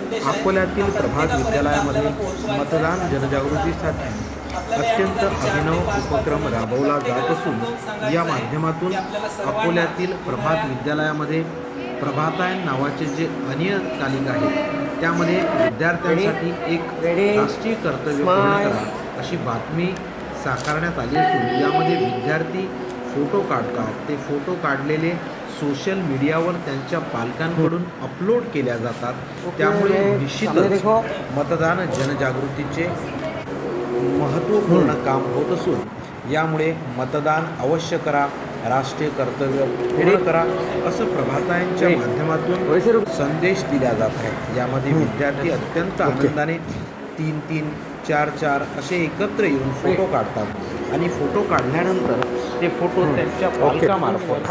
अकोल्यातील प्रभात विद्यालयामध्ये मतदान जनजागृतीसाठी अत्यंत अभिनव उपक्रम राबवला जात असून या माध्यमातून अकोल्यातील प्रभात विद्यालयामध्ये प्रभातायन नावाचे जे अनियतकालिक आहे त्यामध्ये विद्यार्थ्यांसाठी एक राष्ट्रीय कर्तव्य करा अशी बातमी साकारण्यात आली असून यामध्ये विद्यार्थी फोटो काढतात. ते फोटो काढलेले सोशल मीडियावर त्यांच्या पालकांकडून अपलोड केल्या जातात. त्यामुळे निश्चितच मतदान जनजागृतीचे महत्त्वपूर्ण काम होत असून यामुळे मतदान अवश्य करा राष्ट्रीय कर्तव्य पूर्ण करा असं प्रभातायांच्या माध्यमातून संदेश दिला जात आहे यामध्ये विद्यार्थी अत्यंत आनंदाने तीन तीन चार चार असे एकत्र येऊन फोटो काढतात. आणि फोटो काढल्यानंतर ते फोटो त्यांच्या पालकामार्फत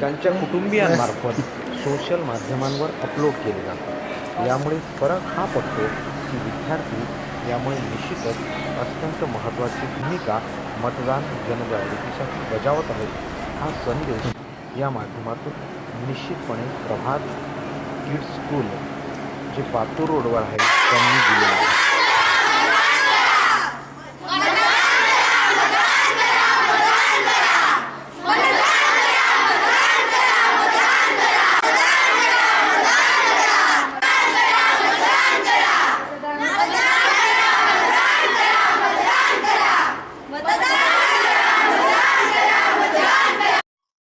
त्यांच्या कुटुंबियांमार्फत सोशल माध्यमांवर अपलोड केले जातात. यामुळे फरक हा पडतो की विद्यार्थी यामुळे निश्चितच अत्यंत महत्त्वाची भूमिका मतदान जनजागृतीसाठी बजावत आहेत. हा संदेश या माध्यमातून निश्चितपणे प्रभात किड्स स्कूल जे पातूर रोडवर आहे त्यांनी दिलेलं आहे.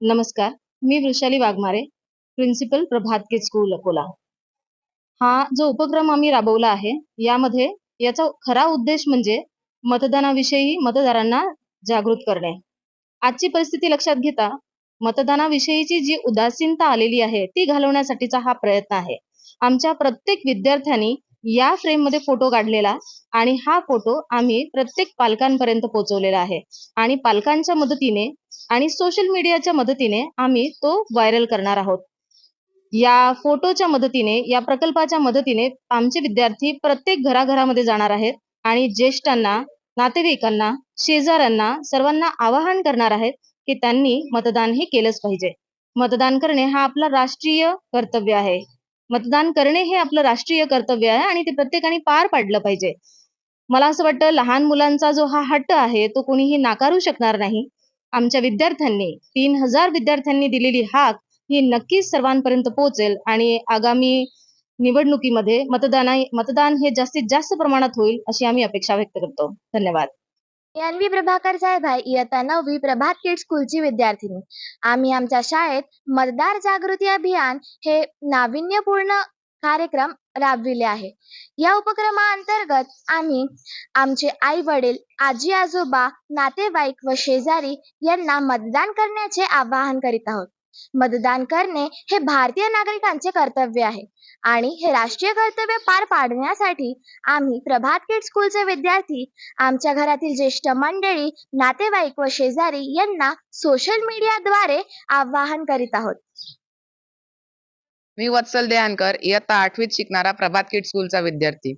नमस्कार मी वृषाली वाघमारे प्रिन्सिपल प्रभात के स्कूल अकोला. हा जो उपक्रम आम्ही राबवला आहे यामध्ये याचा खरा उद्देश म्हणजे मतदानाविषयी मतदारांना जागृत करणे. आजची परिस्थिती लक्षात घेता मतदानाविषयीची जी उदासीनता आलेली आहे ती घालवण्यासाठीचा हा प्रयत्न आहे. आमच्या प्रत्येक विद्यार्थ्यांनी या फ्रेममध्ये फोटो काढलेला आणि हा फोटो आम्ही प्रत्येक पालकांपर्यंत पोहोचवलेला आहे. आणि पालकांच्या मदतीने आणि सोशल मीडियाच्या मदतीने आम्ही तो व्हायरल करणार आहोत. या फोटोच्या मदतीने या प्रकल्पाच्या मदतीने आमचे विद्यार्थी प्रत्येक घराघरामध्ये जाणार आहेत आणि ज्येष्ठांना नातेवाईकांना शेजाऱ्यांना सर्वांना आवाहन करणार आहेत की त्यांनी मतदान हे केलंच पाहिजे. मतदान करणे हा आपला राष्ट्रीय कर्तव्य आहे. मतदान करणे हे आपलं राष्ट्रीय कर्तव्य आहे आणि ते प्रत्येकाने पार पाडलं पाहिजे. मला असं वाटतं लहान मुलांचा जो हा हट्ट आहे तो कोणीही नाकारू शकणार नाही. आमच्या विद्यार्थ्यांनी तीन हजार विद्यार्थ्यांनी दिलेली हाक ही नक्कीच सर्वांपर्यंत पोहोचेल आणि आगामी निवडणुकीमध्ये मतदान मतदान हे जास्तीत जास्त प्रमाणात होईल अशी आम्ही अपेक्षा व्यक्त करतो. धन्यवाद. यान्वी प्रभाकर साहेब आहे इयत्ता नववी प्रभात किड स्कूलची विद्यार्थिनी. आम्ही आमच्या शाळेत मतदार जागृती अभियान हे नाविन्यपूर्ण कार्यक्रम राबविले आहे. या उपक्रमाअंतर्गत आम्ही आमचे आई वडील आजी आजोबा नातेवाईक व शेजारी यांना मतदान करण्याचे आवाहन करीत आहोत. मतदान करणे हे भारतीय नागरिकांचे कर्तव्य आहे आणि हे राष्ट्रीय कर्तव्य पार पाडण्यासाठी आम्ही प्रभात किड स्कूलचे विद्यार्थी आमच्या घरातील ज्येष्ठ मंडळी नातेवाईक व शेजारी यांना सोशल मीडियाद्वारे आवाहन करीत आहोत. मी वत्सल देहानकर इयत्ता आठवीत शिकणारा प्रभात किट स्कूलचा विद्यार्थी.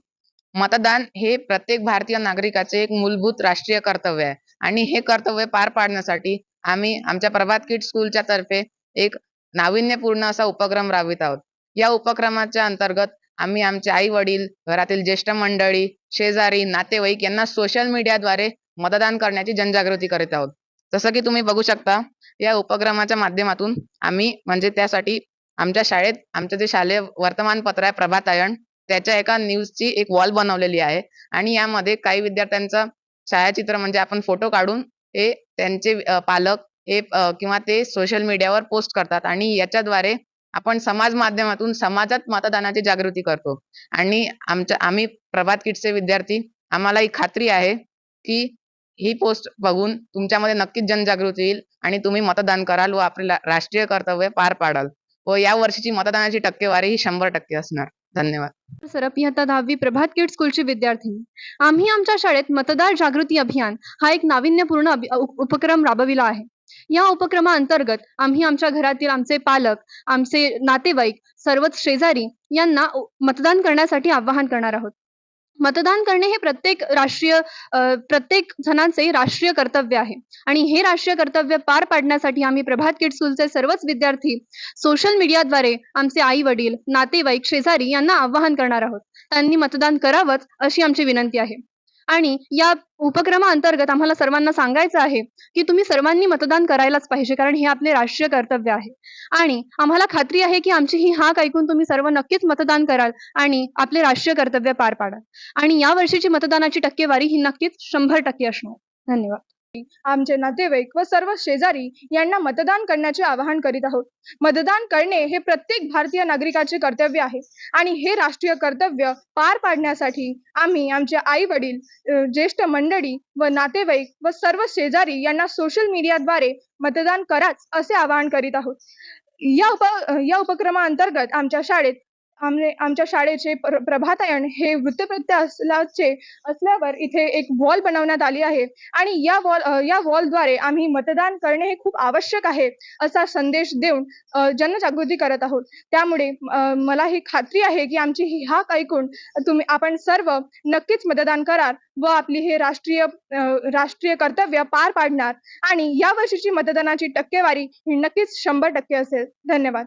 मतदान हे प्रत्येक भारतीय नागरिकाचे एक मूलभूत राष्ट्रीय कर्तव्य आहे. आणि हे कर्तव्य पार पाडण्यासाठी आम्ही आमच्या प्रभात किट स्कूलच्या तर्फे एक नाविन्यपूर्ण असा उपक्रम राबवित आहोत. या उपक्रमाच्या अंतर्गत आम्ही आमचे आई वडील घरातील ज्येष्ठ मंडळी शेजारी नातेवाईक यांना सोशल मीडियाद्वारे मतदान करण्याची जनजागृती करीत आहोत. जसं की तुम्ही बघू शकता या उपक्रमाच्या माध्यमातून आम्ही म्हणजे त्यासाठी आमच्या शाळेत आमचं जे शालेय वर्तमानपत्र आहे प्रभातायण त्याच्या एका न्यूजची एक वॉल बनवलेली आहे. आणि यामध्ये काही विद्यार्थ्यांचं छायाचित्र म्हणजे आपण फोटो काढून हे त्यांचे पालक हे किंवा ते सोशल मीडियावर पोस्ट करतात. आणि याच्याद्वारे आपण समाज माध्यमातून समाजात मतदानाची जागृती करतो. आणि आमच्या आम्ही प्रभात किटचे विद्यार्थी आम्हाला ही खात्री आहे की ही पोस्ट बघून तुमच्यामध्ये नक्कीच जनजागृती येईल आणि तुम्ही मतदान कराल व आपले राष्ट्रीय कर्तव्य पार पाडाल. व या वर्षीची मतदानाची टक्केवारी ही शंभर टक्के असणार. धन्यवाद. सरप इयत्ता दहावी प्रभात किड स्कूलची विद्यार्थिनी आम्ही आमच्या शाळेत मतदार जागृती अभियान हा एक नाविन्यपूर्ण उपक्रम राबविला आहे. या उपक्रमाअंतर्गत आम्ही आमच्या घरातील आमचे पालक आमचे नातेवाईक सर्वच शेजारी यांना मतदान करण्यासाठी आवाहन करणार आहोत. मतदान करणे हे प्रत्येक राष्ट्रीय प्रत्येक जणांचे राष्ट्रीय कर्तव्य आहे. आणि हे राष्ट्रीय कर्तव्य पार पाडण्यासाठी आम्ही प्रभात किड स्कूलचे सर्वच विद्यार्थी सोशल मीडियाद्वारे आमचे आई वडील नातेवाईक शेजारी यांना आवाहन करणार आहोत. त्यांनी मतदान करावंच अशी आमची विनंती आहे. आणि या उपक्रमाअंतर्गत आम्हाला सर्वांना सांगायचं आहे की तुम्ही सर्वांनी मतदान करायलाच पाहिजे कारण हे आपले राष्ट्रीय कर्तव्य आहे. आणि आम्हाला खात्री आहे की आमची ही हाक ऐकून तुम्ही सर्व नक्कीच मतदान कराल आणि आपले राष्ट्रीय कर्तव्य पार पाडाल. आणि या वर्षीची मतदानाची टक्केवारी ही नक्कीच शंभर टक्के असणार. धन्यवाद. आमचे नातेवाईक व सर्व शेजारी यांना मतदान करण्याचे आवाहन करीत आहोत. मतदान करणे हे प्रत्येक भारतीय नागरिकाचे कर्तव्य आहे. आणि हे राष्ट्रीय कर्तव्य पार पाडण्यासाठी आम्ही आमचे आई वडील ज्येष्ठ मंडळी व नातेवाईक व सर्व शेजारी यांना सोशल मीडियाद्वारे मतदान कराच असे आवाहन करीत आहोत. या उप या उपक्रमाअंतर्गत आमच्या शाळेत आमच्या शाळेचे प्र प्रभातायन हे वृत्तपत्र असल्याचे असल्यावर इथे एक वॉल बनवण्यात आली आहे. आणि या वॉल या वॉलद्वारे आम्ही मतदान करणे हे खूप आवश्यक आहे असा संदेश देऊन जनजागृती करत आहोत. त्यामुळे मला ही खात्री आहे की आमची ही हाक ऐकून तुम्ही आपण सर्व नक्कीच मतदान कराल व आपली हे राष्ट्रीय राष्ट्रीय कर्तव्य पार पाडणार. आणि या वर्षीची मतदानाची टक्केवारी ही नक्कीच शंभर टक्के असेल. धन्यवाद.